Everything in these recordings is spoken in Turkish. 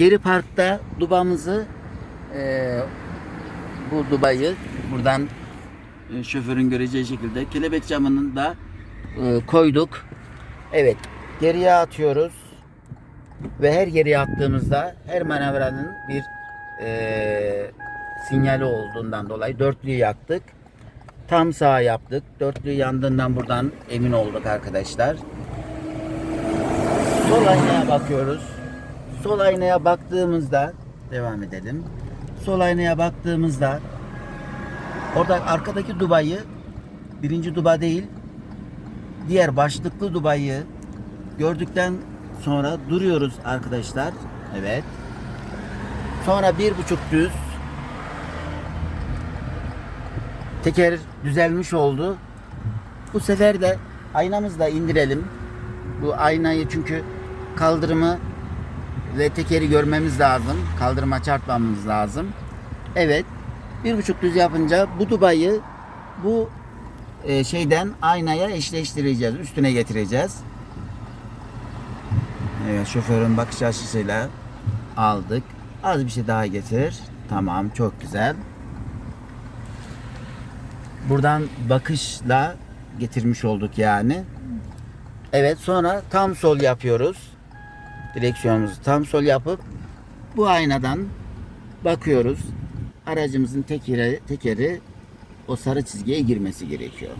Geri parkta dubamızı e, bu dubayı buradan e, şoförün göreceği şekilde kelebek camının da e, koyduk. Evet geriye atıyoruz ve her geriye attığımızda her manevranın bir e, sinyali olduğundan dolayı dörtlüyü yaktık. Tam sağ yaptık. Dörtlü yandığından buradan emin olduk arkadaşlar. Sol aynaya bakıyoruz. Sol aynaya baktığımızda devam edelim. Sol aynaya baktığımızda orada arkadaki dubayı birinci duba değil diğer başlıklı dubayı gördükten sonra duruyoruz arkadaşlar. Evet. Sonra bir buçuk düz teker düzelmiş oldu. Bu sefer de aynamızı da indirelim. Bu aynayı çünkü kaldırımı ve tekeri görmemiz lazım. Kaldırıma çarpmamız lazım. Evet. Bir buçuk düz yapınca bu dubayı bu e, şeyden aynaya eşleştireceğiz. Üstüne getireceğiz. Evet şoförün bakış açısıyla aldık. Az bir şey daha getir. Tamam çok güzel. Buradan bakışla getirmiş olduk yani. Evet sonra tam sol yapıyoruz. Direksiyonumuzu tam sol yapıp bu aynadan bakıyoruz. Aracımızın tekeri, tekeri o sarı çizgiye girmesi gerekiyor.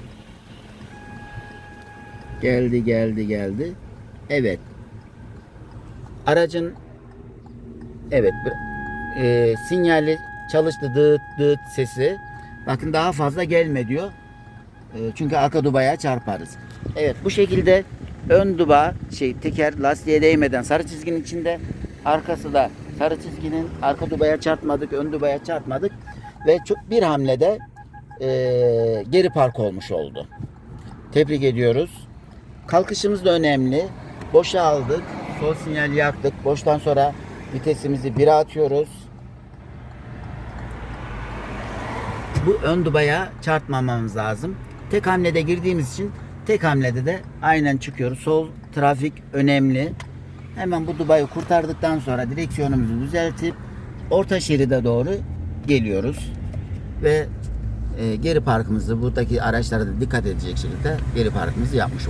Geldi geldi geldi. Evet. Aracın evet e, sinyali çalıştı dıt dıt sesi. Bakın daha fazla gelme diyor. E, çünkü arka dubaya çarparız. Evet bu şekilde ön duba şey teker lastiğe değmeden sarı çizginin içinde arkası da sarı çizginin arka dubaya çarpmadık ön dubaya çarpmadık ve çok bir hamlede e, geri park olmuş oldu. Tebrik ediyoruz. Kalkışımız da önemli. Boşa aldık. Sol sinyal yaktık. Boştan sonra vitesimizi 1'e atıyoruz. Bu ön dubaya çarpmamamız lazım. Tek hamlede girdiğimiz için tek hamlede de aynen çıkıyoruz. Sol trafik önemli. Hemen bu dubayı kurtardıktan sonra direksiyonumuzu düzeltip orta şeride doğru geliyoruz. Ve e, geri parkımızı buradaki araçlara da dikkat edecek şekilde geri parkımızı yapmış